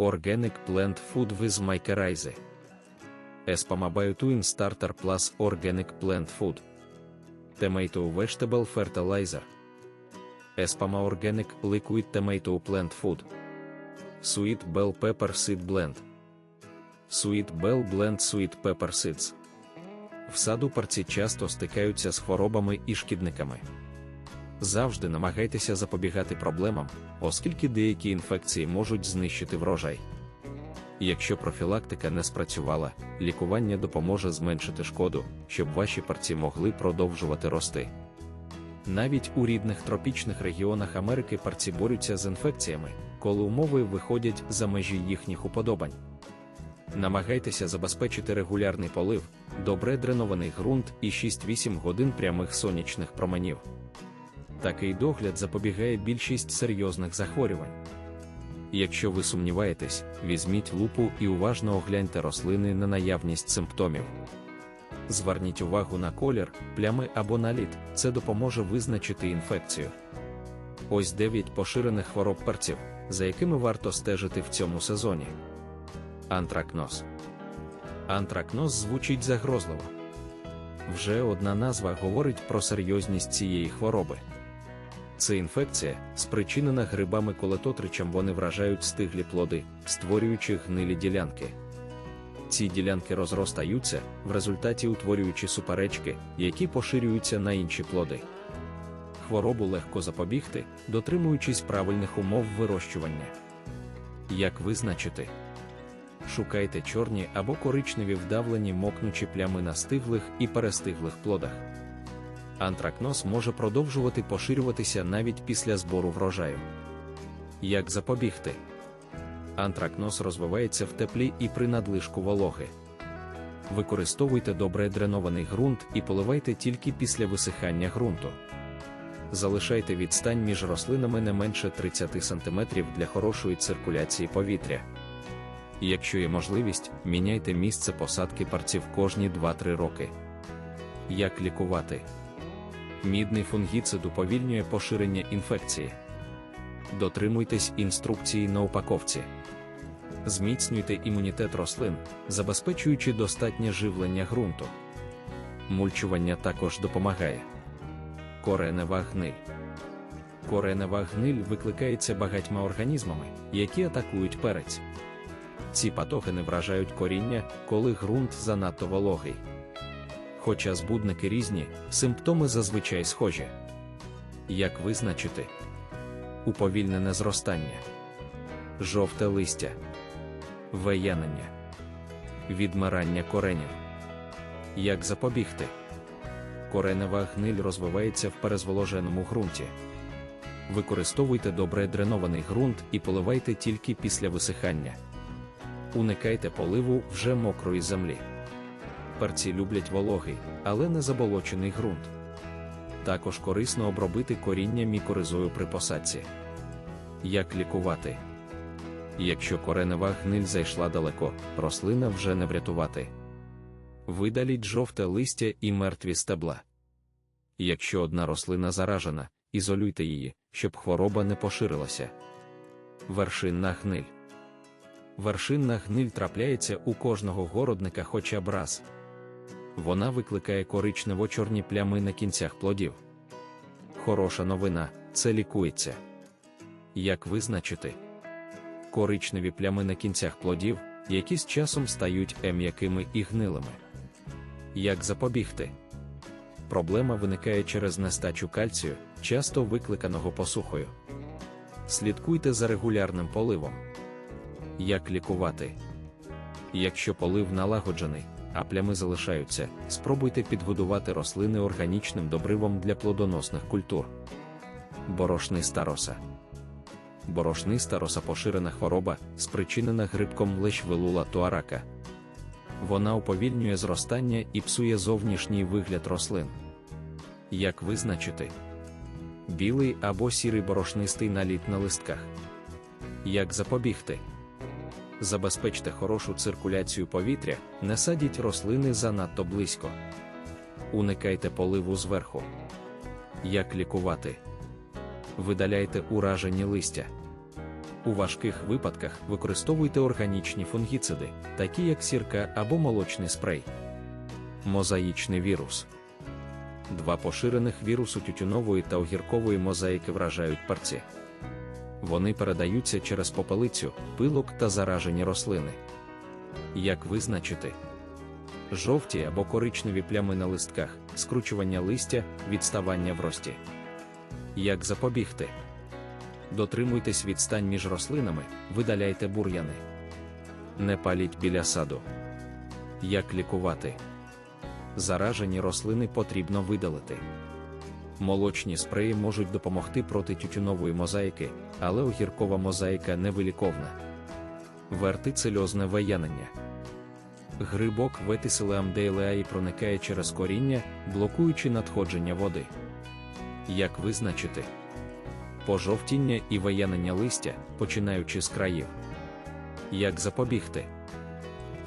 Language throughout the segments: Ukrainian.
Organic Plant Food with Mycorrhizae. Espama Biotuin Starter Plus Organic Plant Food. Tomato Vegetable Fertilizer. Espama Organic Liquid Tomato Plant Food. Sweet Bell Pepper Seed Blend. Sweet Bell Blend Sweet Pepper Seeds. В саду парці часто стикаються з хворобами і шкідниками. Завжди намагайтеся запобігати проблемам, оскільки деякі інфекції можуть знищити врожай. Якщо профілактика не спрацювала, лікування допоможе зменшити шкоду, щоб ваші парці могли продовжувати рости. Навіть у рідних тропічних регіонах Америки парці борються з інфекціями, коли умови виходять за межі їхніх уподобань. Намагайтеся забезпечити регулярний полив, добре дренований ґрунт і 6-8 годин прямих сонячних променів. Такий догляд запобігає більшість серйозних захворювань. Якщо ви сумніваєтесь, візьміть лупу і уважно огляньте рослини на наявність симптомів. Зверніть увагу на колір, плями або наліт, це допоможе визначити інфекцію. Ось 9 поширених хвороб перців, за якими варто стежити в цьому сезоні. Антракноз. Антракноз звучить загрозливо. Вже одна назва говорить про серйозність цієї хвороби. Це інфекція, спричинена грибами колетотричем вони вражають стиглі плоди, створюючи гнилі ділянки. Ці ділянки розростаються, в результаті утворюючи суперечки, які поширюються на інші плоди. Хворобу легко запобігти, дотримуючись правильних умов вирощування. Як визначити? Шукайте чорні або коричневі вдавлені мокнучі плями на стиглих і перестиглих плодах. Антракноз може продовжувати поширюватися навіть після збору врожаю. Як запобігти? Антракноз розвивається в теплі і при надлишку вологи. Використовуйте добре дренований ґрунт і поливайте тільки після висихання ґрунту. Залишайте відстань між рослинами не менше 30 см для хорошої циркуляції повітря. Якщо є можливість, міняйте місце посадки парців кожні 2-3 роки. Як лікувати? Мідний фунгіцид уповільнює поширення інфекції. Дотримуйтесь інструкції на упаковці. Зміцнюйте імунітет рослин, забезпечуючи достатнє живлення ґрунту. Мульчування також допомагає. Коренева гниль. Коренева гниль викликається багатьма організмами, які атакують перець. Ці патогени вражають коріння, коли ґрунт занадто вологий. Хоча збудники різні, симптоми зазвичай схожі. Як визначити уповільнене зростання, жовте листя, веянення, відмирання коренів. Як запобігти? Коренева гниль розвивається в перезволоженому ґрунті. Використовуйте добре дренований ґрунт і поливайте тільки після висихання. Уникайте поливу вже мокрої землі. Перці люблять вологий, але не заболочений ґрунт. Також корисно обробити коріння мікоризою при посадці. Як лікувати? Якщо коренева гниль зайшла далеко, рослина вже не врятувати. Видаліть жовте листя і мертві стебла. Якщо одна рослина заражена, ізолюйте її, щоб хвороба не поширилася. Вершинна гниль. Вершинна гниль трапляється у кожного городника хоча б раз. Вона викликає коричнево-чорні плями на кінцях плодів. Хороша новина це лікується. Як визначити? Коричневі плями на кінцях плодів, які з часом стають м'якими і гнилими. Як запобігти? Проблема виникає через нестачу кальцію, часто викликаного посухою. Слідкуйте за регулярним поливом. Як лікувати? Якщо полив налагоджений, а плями залишаються, спробуйте підгодувати рослини органічним добривом для плодоносних культур. Борошниста роса. Борошниста роса поширена хвороба, спричинена грибком лещвелула туарака. Вона уповільнює зростання і псує зовнішній вигляд рослин. Як визначити? Білий або сірий борошнистий наліт на листках. Як запобігти? Забезпечте хорошу циркуляцію повітря, не садіть рослини занадто близько. Уникайте поливу зверху. Як лікувати? Видаляйте уражені листя. У важких випадках використовуйте органічні фунгіциди, такі як сірка або молочний спрей. Мозаїчний вірус. Два поширених вірусу тютюнової та огіркової мозаїки вражають парці. Вони передаються через попелицю, пилок та заражені рослини. Як визначити? Жовті або коричневі плями на листках, скручування листя, відставання в рості. Як запобігти? Дотримуйтесь відстань між рослинами, видаляйте бур'яни. Не паліть біля саду. Як лікувати? Заражені рослини потрібно видалити. Молочні спреї можуть допомогти проти тютюнової мозаїки, але огіркова мозаїка невиліковна. Вертицельозне виянення. Грибок ветисилеам дейлеаї проникає через коріння, блокуючи надходження води. Як визначити? Пожовтіння і виянення листя, починаючи з країв. Як запобігти?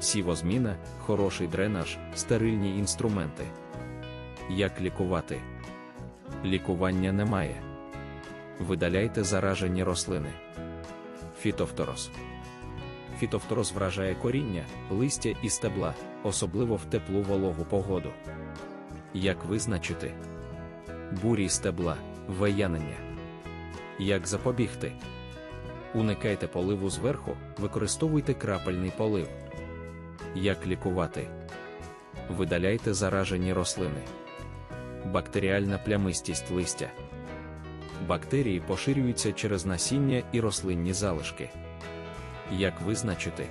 Сівозміна, хороший дренаж, стерильні інструменти. Як лікувати? Лікування немає. Видаляйте заражені рослини. Фітофтороз. Фітофтороз вражає коріння, листя і стебла, особливо в теплу вологу погоду. Як визначити? Бурі стебла, виянення. Як запобігти? Уникайте поливу зверху, використовуйте крапельний полив. Як лікувати? Видаляйте заражені рослини. Бактеріальна плямистість листя. Бактерії поширюються через насіння і рослинні залишки. Як визначити?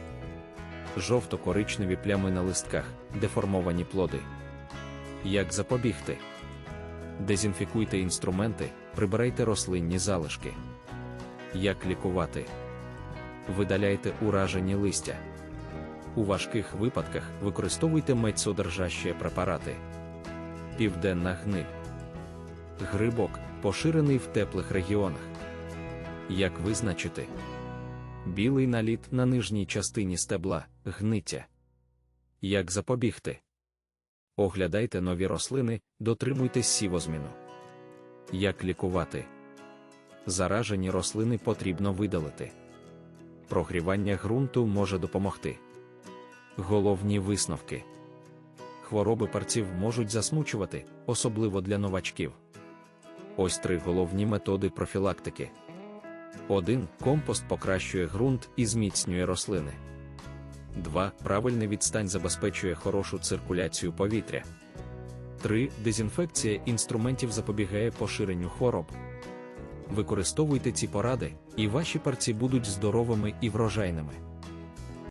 Жовто-коричневі плями на листках, деформовані плоди. Як запобігти? Дезінфікуйте інструменти, прибирайте рослинні залишки. Як лікувати? Видаляйте уражені листя. У важких випадках використовуйте медсодержащі препарати. Південна гниль. Грибок поширений в теплих регіонах. Як визначити? Білий наліт на нижній частині стебла, гниття. Як запобігти? Оглядайте нові рослини, дотримуйтесь сівозміну. Як лікувати? Заражені рослини потрібно видалити. Прогрівання ґрунту може допомогти. Головні висновки. Хвороби парців можуть засмучувати, особливо для новачків. Ось три головні методи профілактики. 1. Компост покращує ґрунт і зміцнює рослини. 2. Правильний відстань забезпечує хорошу циркуляцію повітря. 3. Дезінфекція інструментів запобігає поширенню хвороб. Використовуйте ці поради, і ваші парці будуть здоровими і врожайними.